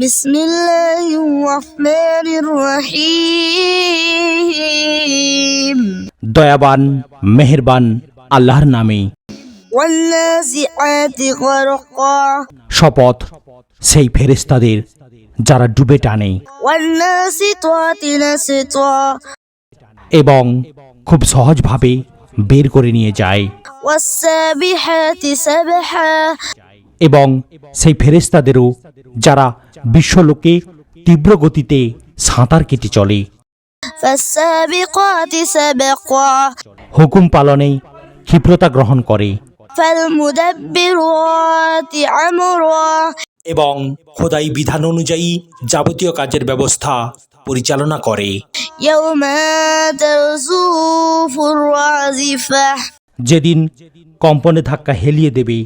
بسم الله الرحمن الرحيم দয়াবান মেহেরবান আল্লাহর নামে والنازعات غرقا শপথ সেই ফেরেস্তাদের যারা ডুবে টানে والناسطات نسطا এবং খুব সহজভাবে বের করে নিয়ে যায় والسابحات سبحا এবং সেই ফেরেস্তাদেরও যারা বিশ্বলোকে তীব্র গতিতে সাঁতার কেটে চলে। হুকুম পালনে ক্ষিপ্রতা গ্রহণ করে। এবং খোদাই বিধান অনুযায়ী যাবতীয় কাজের ব্যবস্থা পরিচালনা করে। যেদিন কম্পনে ধাক্কা হেলিয়ে দেবে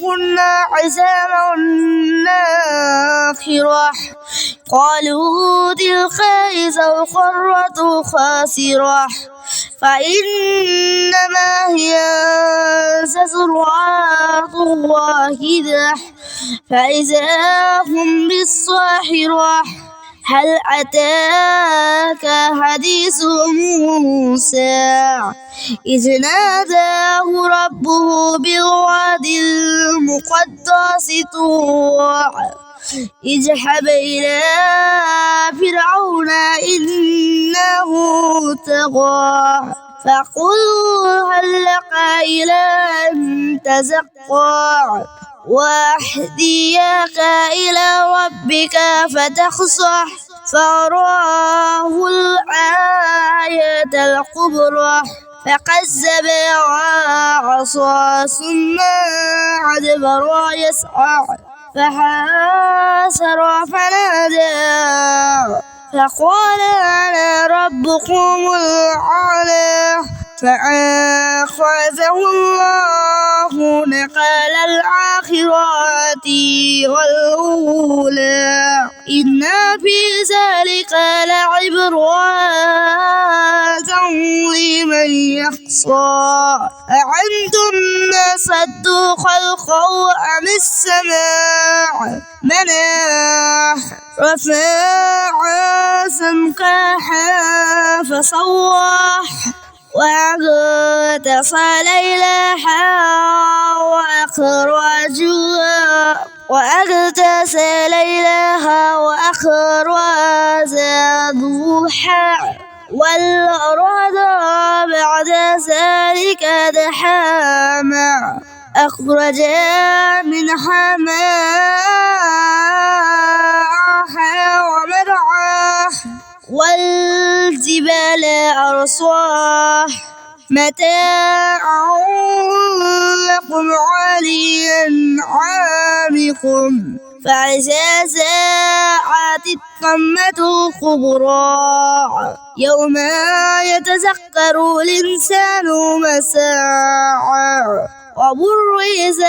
كنا عزاما ناخرة قالوا تلك إذا قرة خاسرة. فإنما هي زجرات واحدة. فإذا هم بالصاحرة. هل أتاك حديث موسى؟ إذ ناداه ربه بالواد المقدس طوع اذهب إلى فرعون إنه طغى. فقل هل لك إلى أن تزكى واهديك إلى ربك فتخصح فراه الآية الكبرى. فكذب وعصى ثم أدبر يسعى فحاسر فنادى فقال أنا ربكم الأعلى. فأخذه الله نقال الآخرة والأولى. إن في ذلك لعبرة لمن يخشى أعنتم صدوا خلقه أم السماع مناه رفع سمكها فصوح. وأغطس ليلها وأخرجها. وأغطس أخرج ضحى والأرض بعد ذلك دحاما. أخرج من حماها ومرعاه والجبال أرصاه متاع لكم عليا عامكم فعزازا ساعت القمة الكبرى. يوم يتذكر الإنسان ما سعى وبرزت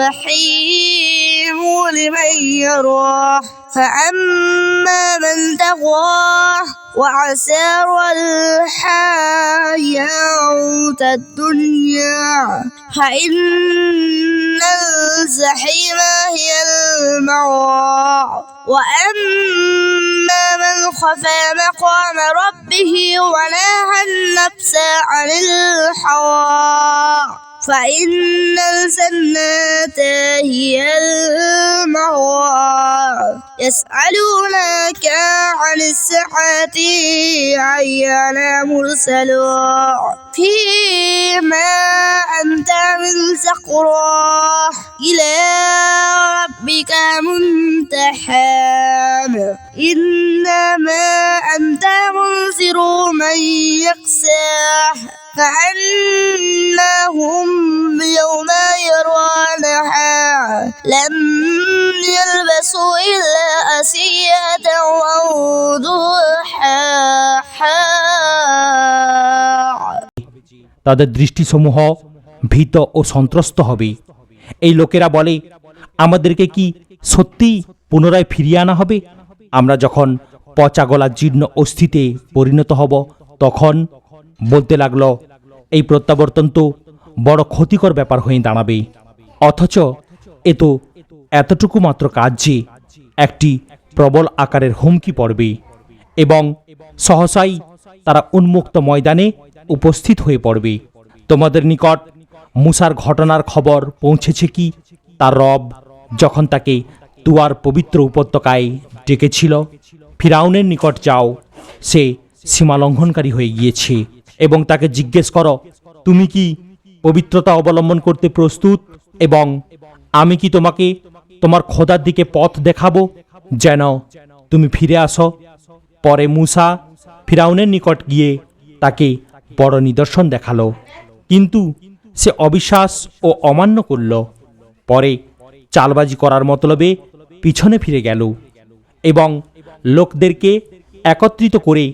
الجحيم لمن يراه فأما من طغى وعسر الحياة الدنيا فإن الجحيم هي المأوى وأما من خفى مقام ربه ونهى النفس عن الحوى فإن الجنة هي المأوى يسألونك عن الساعة أيان مرسلون؟ فيما أنت من ذكرى إلى ربك منتحام إنما أنت منذر من يخشاه كأنهم يوم يرونها لم يلبثوا يلبسوا إلا أسية أو ضحاها তাদের দৃষ্টিসমূহ ভীত ও সন্ত্রস্ত হবে এই লোকেরা বলে, আমাদেরকে কি সত্যি পুনরায় ফিরিয়ে আনা হবে? আমরা যখন পচা গলা জীর্ণ অস্থিতে পরিণত হব, তখন বলতে লাগল, এই প্রত্যাবর্তন তো বড় ক্ষতিকর ব্যাপার হয়ে দাঁড়াবে। অথচ এ তো এতটুকু মাত্র কাজ যে একটি প্রবল আকারের হুমকি পড়বে এবং সহসাই তারা উন্মুক্ত ময়দানে উপস্থিত হয়ে পড়বে। তোমাদের নিকট মুসার ঘটনার খবর পৌঁছেছে কি? তার রব যখন তাকে তুয়ার পবিত্র উপত্যকায় ডেকেছিল, ফিরাউনের নিকট যাও, সে সীমা লঙ্ঘনকারী হয়ে গিয়েছে এবং তাকে জিজ্ঞেস করো, তুমি কি পবিত্রতা অবলম্বন করতে প্রস্তুত? এবং আমি কি তোমাকে তোমার খোদার দিকে পথ দেখাবো? যেন তুমি ফিরে আসো। পরে মূসা ফিরাউনের নিকট গিয়ে তাকে বড় নিদর্শন দেখাল। কিন্তু সে অবিশ্বাস ও অমান্য করল। পরে চালবাজি করার মতলবে পিছনে ফিরে গেল এবং লোকদেরকে একত্রিত করে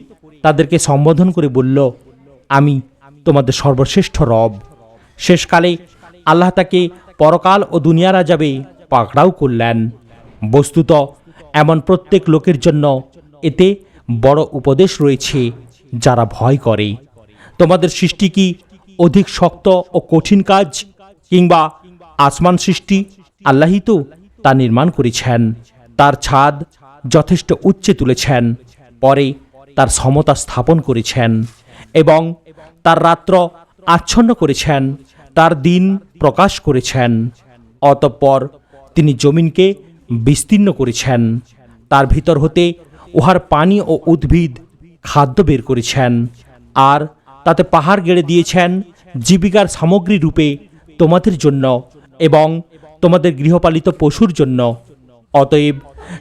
তাদেরকে সম্বোধন করে বলল, আমি তোমাদের সর্বশ্রেষ্ঠ রব। শেষকালে আল্লাহ তাকে পরকাল ও দুনিয়ার আজাবে পাকড়াও করলেন। বস্তুত এমন প্রত্যেক লোকের জন্য এতে বড় উপদেশ রয়েছে যারা ভয় করে। তোমাদের সৃষ্টি কি অধিক শক্ত ও কঠিন কাজ কিংবা আসমান সৃষ্টি আল্লাহই তো তা নির্মাণ করেছেন। তার ছাদ যথেষ্ট উচ্চে তুলেছেন। পরে তার সমতা স্থাপন করেছেন এবং তার রাত্র আচ্ছন্ন করেছেন। তার দিন প্রকাশ করেছেন। অতঃপর তিনি জমিনকে বিস্তীর্ণ করেছেন। তার ভিতর হতে উহার পানি ও উদ্ভিদ খাদ্য বের করেছেন। আর তাতে পাহাড় গেড়ে দিয়েছেন জীবিকার সামগ্রী রূপে তোমাদের জন্য এবং তোমাদের গৃহপালিত পশুর জন্য। অতএব,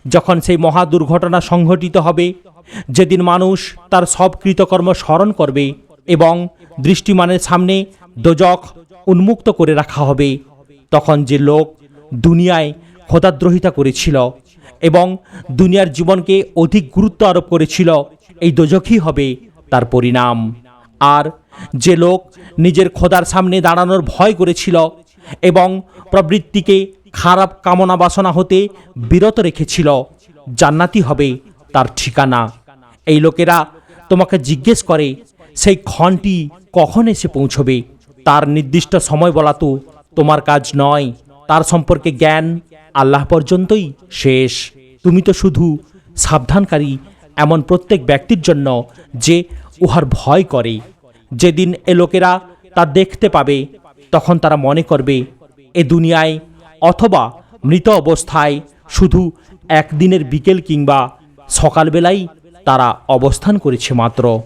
যখন সেই মহা দুর্ঘটনা সংঘটিত হবে, যেদিন মানুষ তার সব কৃতকর্ম স্মরণ করবে এবং দৃষ্টিমানের সামনে দোজক উন্মুক্ত করে রাখা হবে, তখন যে লোক দুনিয়ায় খোদাদ্রোহিতা করেছিল এবং দুনিয়ার জীবনকে অধিক গুরুত্ব আরোপ করেছিল, এই দোজকই হবে তার পরিণাম। আর যে লোক নিজের খোদার সামনে দাঁড়ানোর ভয় করেছিল এবং প্রবৃত্তিকে খারাপ কামনা বাসনা হতে বিরত রেখেছিল, জান্নাতি হবে তার ঠিকানা। এই লোকেরা তোমাকে জিজ্ঞেস করে, সেই ক্ষণটি কখন এসে পৌঁছবে? তার নির্দিষ্ট সময় বলা তো তোমার কাজ নয়। তার সম্পর্কে জ্ঞান আল্লাহ পর্যন্তই শেষ। তুমি তো শুধু সাবধানকারী এমন প্রত্যেক ব্যক্তির জন্য যে উহার ভয় করে। যেদিন এ লোকেরা তা দেখতে পাবে, তখন তারা মনে করবে, এ দুনিয়ায় অথবা মৃত অবস্থায় শুধু একদিনের বিকেল কিংবা সকালবেলাই তারা অবস্থান করেছে মাত্র।